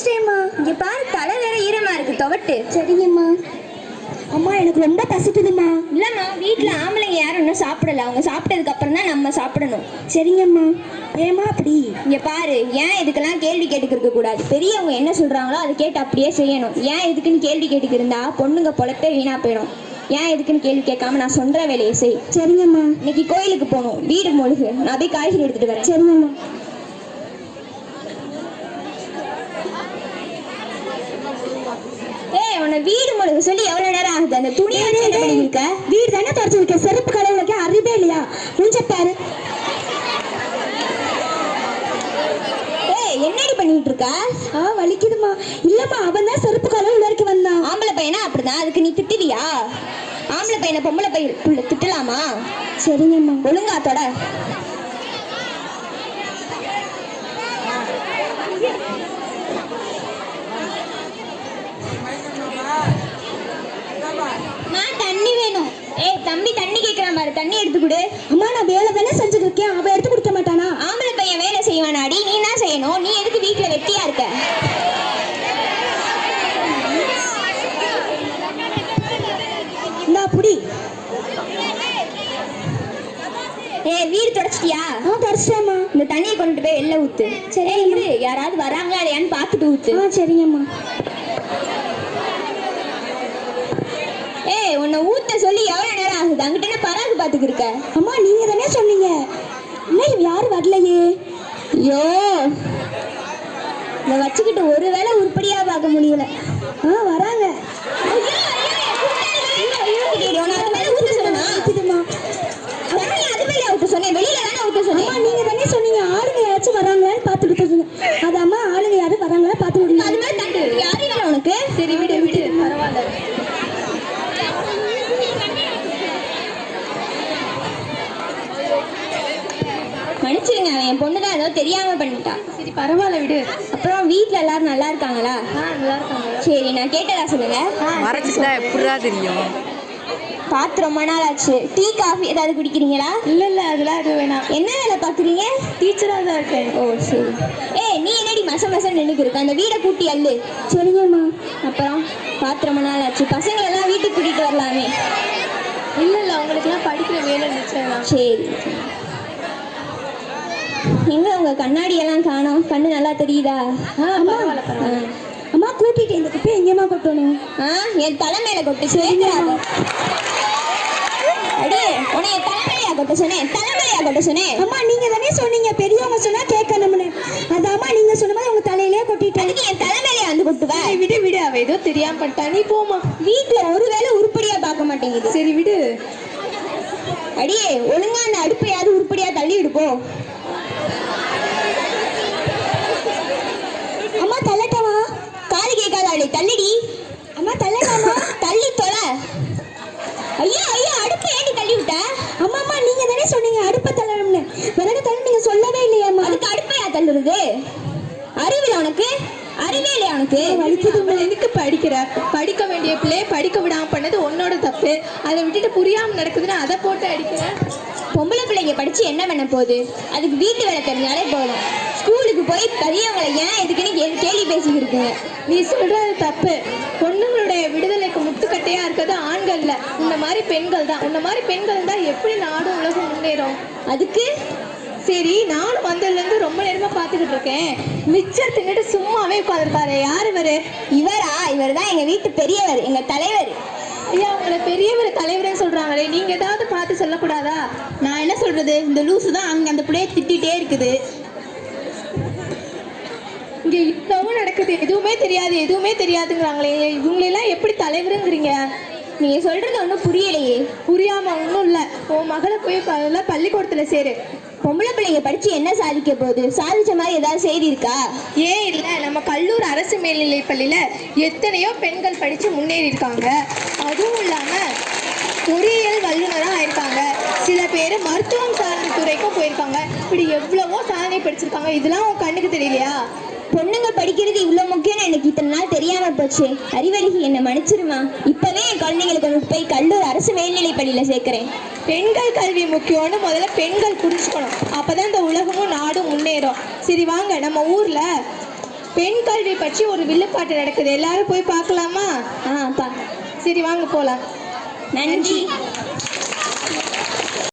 தொடச்சிட்டேம்மா இங்க பாரு தலை வேற ஈரமா இருக்கு துவட்டு. சரிங்கம்மா. அம்மா எனக்கு ரொம்ப பசிக்குதும்மா. இல்லம்மா வீட்ல ஆம்பளைங்க யாரும் இன்னும் சாப்பிடல. அவங்க சாப்பிட்டதுக்கு அப்புறம் தான் நம்ம சாப்பிடணும். சரிங்கம்மா. ஏம்மா அப்படி? இங்க பாரு ஏன் இதுக்கெல்லாம் கேள்வி கேட்டுக்கிருக்க கூடாது? பெரியவங்க என்ன சொல்றாங்களோ அதை கேட்டு அப்படியே செய்யணும். ஏன் எதுக்குன்னு கேள்வி கேட்டுக்கு இருந்தா பொண்ணுங்க பொழப்பே வீணா போயிடும். ஏன் எதுக்குன்னு கேள்வி கேட்காம நான் சொல்ற வேலையை செய். சரிங்கம்மா. இன்னைக்கு கோயிலுக்கு போகணும். வீடு மொழுகு. நான் போய் காய்கறி எடுத்துட்டு வரேன். சரிங்கம்மா. ஏய் உன்னை வீடு மொழுகு சொல்லி எவ்வளவு நேரம் ஆகுது? அந்த என்ன பண்ணிருக்க வீடு தானே தொடச்சு வைக்க? செருப்பு கடவுளுக்கு அறிவே இல்லையா? முடிஞ்ச பாரு. என்னடி பண்ணிட்டு இருக்க? ஆ வலிக்குதுமா இல்லம்மா அவன் தான் செருப்பு கடவுள் வரைக்கும் வந்தான். ஆம்பளை பையனா? அப்படிதான். அதுக்கு நீ திட்டுவியா? ஆம்பளை பையனை பொம்பளை பையன் திட்டலாமா? சரிங்கம்மா. ஒழுங்கா தொட நான் தண்ணி வேணும் ஏய் தம்பி தண்ணி கேட்கறான் பாரு தண்ணி எடுத்து கொடு. அம்மா நான் வேலை தானே செஞ்சுட்டு இருக்கேன். அவன் எடுத்து கொடுக்க மாட்டானா? ஆம்பளை பையன் வேலை செய்வானாடி நீ தான் செய்யணும்? நீ எதுக்கு வீட்ல வெட்டியா இருக்க? புடி. ஏய் வீடு தொடச்சிட்டியா? ஆ தொடச்சிட்டேம்மா. இந்த தண்ணியை கொண்டு போய் வெளில ஊத்து. சரி இரு. யாராவது வராங்களா இல்லையான்னு பார்த்துட்டு ஊத்து. ஆ சரிங்கம்மா. ஏய் உன்னை ஊத்த சொல்லி எவ்வளவு நேரம் ஆகுது அங்கிட்ட என்ன பாத்துக்கு இருக்க? அம்மா நீங்க தானே சொன்னீங்க. இன்னும் யாரும் வரலையே? ஐயோ இதை வச்சுக்கிட்டு ஒரு வேளை உருப்படியா பார்க்க முடியல. ஆ வராங்க. வெளியில தானே சொன்னீங்க. ஆளுங்க யாராச்சும் வராங்களான்னு பார்த்து விட்டுருங்க அது அம்மா ஆளுங்க யாரும் வராங்களா பார்த்து விடுங்க அது மாதிரி தண்ணி யாரு வேணும் உனக்கு சரி விடு விடு பரவாயில்ல மன்னிச்சிருங்க அவன் என் பொண்ணு தான் ஏதோ தெரியாம பண்ணிட்டான் சரி பரவாயில்ல விடு. அப்புறம் வீட்ல எல்லாரும் நல்லா இருக்காங்களா? ஆ நல்லா இருக்காங்க. சரி நான் கேட்டதா சொல்லுங்க? மறைச்சிட்டா எப்படிடா தெரியும்? பார்த்து ரொம்ப நாள் ஆச்சு. டீ காஃபி ஏதாவது குடிக்கிறீங்களா? இல்ல இல்ல அதெல்லாம் எதுவும் வேணாம். என்ன வேலை பார்க்குறீங்க டீச்சரா தான் இருக்கேன். ஓ சரி. ஏய் நீ என்னடி மச மசம் நின்னுக்கு இருக்க? அந்த வீடை கூட்டி அள்ளு. சரிங்கம்மா. அப்புறம் பார்த்து ரொம்ப நாள் ஆச்சு. பசங்களை எல்லாம் வீட்டுக்கு கூட்டிட்டு வரலாமே. இல்ல இல்ல அவங்களுக்குலாம் படிக்கிற வேலை இருந்துச்சு சரி. எங்க உங்க கண்ணாடி எல்லாம் காணோம். கண்ணு நல்லா தெரியுதா? அம்மா. கூட்டிட்டு இந்த குப்பையை எங்கேம்மா கொட்டணும் ஆ என் தலைமையில கொட்டு. சேர்க்கிறாங்க அடியே உன்னை என் தலைமையிலையா கொட்ட சொன்னேன்? தலைமையிலையா கொட்ட சொன்னேன்? அம்மா நீங்க தானே சொன்னீங்க. பெரியவங்க சொன்னா கேட்கணும்னு. அதாம்மா நீங்க சொன்ன மாதிரி உங்க தலையிலே கொட்டிட்டேன். அதுக்கு என் தலைமையிலையா வந்து கொட்டுவ? விடு விடு. அவ ஏதோ தெரியாம பண்ணிட்டா நீ போமா வீட்ல ஒருவேளை உருப்படியா பார்க்க மாட்டேங்குது. சரி விடு. அடியே ஒழுங்கா அந்த அடுப்பையாவது உருப்படியா தள்ளி விடுப்போ அம்மா தள்ளட்டவா காது கேட்காத அவளை தள்ளிடி. அம்மா தள்ளட்டாமா? தள்ளி தொலை. ஐயா ஐயா அடுப்பை ஏண்டி தள்ளி விட்ட? அம்மா அம்மா நீங்க தானே சொன்னீங்க அடுப்ப தள்ளணும்னு. விறகு தள்ள நீங்க சொல்லவே இல்லையாம்மா அதுக்கு அடுப்பையா தள்ளுறது? அறிவில உனக்கு? அறிவே இல்லையா உனக்கு? வலிக்குது எதுக்கு படிக்கிற? படிக்க வேண்டிய பிள்ளைய படிக்க விடாம பண்ணது உன்னோட தப்பு. அதை விட்டுட்டு புரியாம நடக்குதுன்னா அதை போட்டு அடிக்கிற? பொம்பளை பிள்ளைங்க படித்து என்ன பண்ண போகுது? அதுக்கு வீட்டு வேலை தெரிஞ்சாலே போதும். ஸ்கூலுக்கு போய் பெரியவங்களை ஏன் எதுக்குன்னு கேள்வி பேசிக்கிட்டு நீ சொல்கிறது தப்பு. பொண்ணுங்களுடைய விடுதலைக்கு முத்துக்கட்டையாக இருக்கிறது ஆண்கள்ல. இந்த மாதிரி பெண்கள் தான். இந்த மாதிரி பெண்கள் தான் எப்படி நாடும் உலகம் முன்னேறும்? அதுக்கு சரி நானும் வந்ததுலேருந்து ரொம்ப நேரமாக பார்த்துக்கிட்டு இருக்கேன். மிச்சர் தின்னுட்டு சும்மாவே உட்காந்துருக்காரு யார் இவர்? இவரா? இவர் தான் எங்கள் வீட்டு பெரியவர் எங்கள் தலைவர். ஐயா உங்களை பெரியவர் தலைவர்னு சொல்றாங்களே நீங்க ஏதாவது பார்த்து சொல்லக்கூடாதா? நான் என்ன சொல்றது? இந்த லூசு தான் அங்க அந்த பிள்ளைய திட்டிகிட்டே இருக்குது. இங்க இப்பவும் நடக்குது. எதுவுமே தெரியாது எதுவுமே தெரியாதுங்கிறாங்களே. இவங்களெல்லாம் எப்படி தலைவருங்கிறீங்க? நீங்க சொல்றது ஒன்றும் புரியலையே. புரியாம ஒன்றும் இல்லை. உன் மகளை போய் பள்ளிக்கூடத்துல சேரு. பொம்பளை பிள்ளைங்க படிச்சு என்ன சாதிக்க போகுது? சாதிச்ச மாதிரி ஏதாவது செய்தி இருக்கா? ஏன் இல்லை நம்ம கல் அரசு மேல்நிலைப் பள்ளியில எத்தனையோ பெண்கள் படிச்சு முன்னேறி இருக்காங்க அதுவும் இல்லாம பொறியியல் வல்லுநராக ஆயிருக்காங்க. சில பேர் மருத்துவம் சார்ந்த துறைக்கும் போயிருக்காங்க. இப்படி எவ்வளவோ சாதனை படிச்சிருக்காங்க. இதெல்லாம் உன் கண்ணுக்கு தெரியலையா? பொண்ணுங்க படிக்கிறது இவ்வளோ முக்கியம்னு எனக்கு இத்தனை நாள் தெரியாம போச்சு. அறிவழகி என்னை மன்னிச்சிருமா? இப்பவே என் குழந்தைங்களை கொண்டு போய் கல்லூர் அரசு மேல்நிலைப் பள்ளியில சேர்க்கிறேன். பெண்கள் கல்வி முக்கியம்னு முதல்ல பெண்கள் புரிஞ்சுக்கணும். அப்பதான் இந்த உலகமும் நாடும் முன்னேறும். சரி வாங்க நம்ம ஊர்ல பெண் கல்வி பற்றி ஒரு வில்லுப்பாட்டு நடக்குது. எல்லாரும் போய் பார்க்கலாமா? ஆ பா. சரி வாங்க போலாம். நன்றி.